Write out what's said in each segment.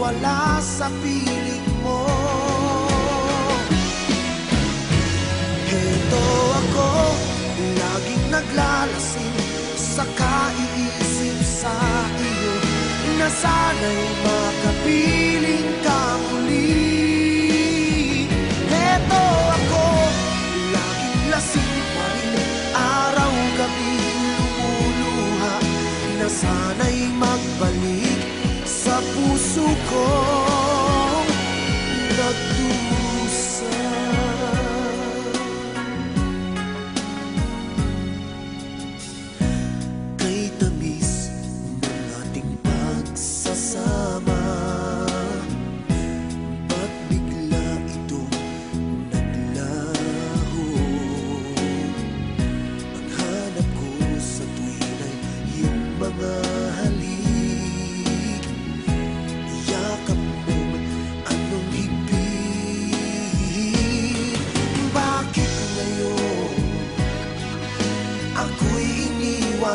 wala sa piling mo. Heto ako, laging naglalasing Sa kaiisip sa iyo. Na sana'y makapiling sa puso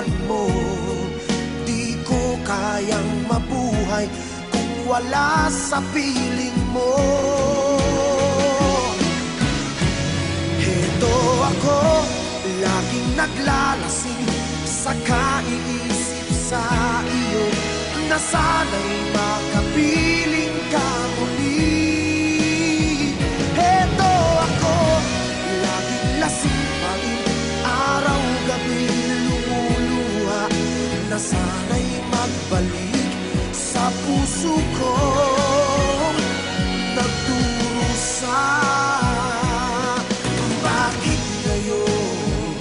iniwan mo. Di ko kayang mabuhay Kung wala sa piling mo. Heto ako, laging naglalasing Sa kaiisip sa iyo Na sana'y makapiling ka muli. Heto ako, laging lasing puso ko Nagdurusa Bakit ngayon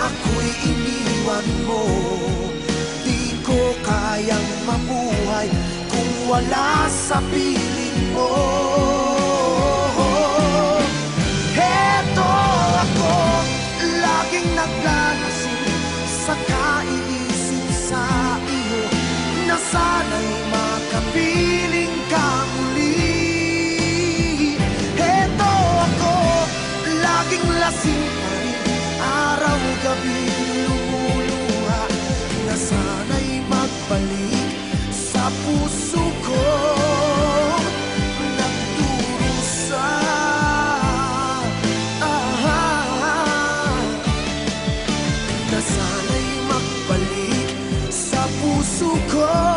Ako'y iniwan mo. Di ko kayang mabuhay Kung wala sa piling mo niluluha na sana'y magbalik sa puso ko. Nagdurusa ah, na sana'y magbalik sa puso ko.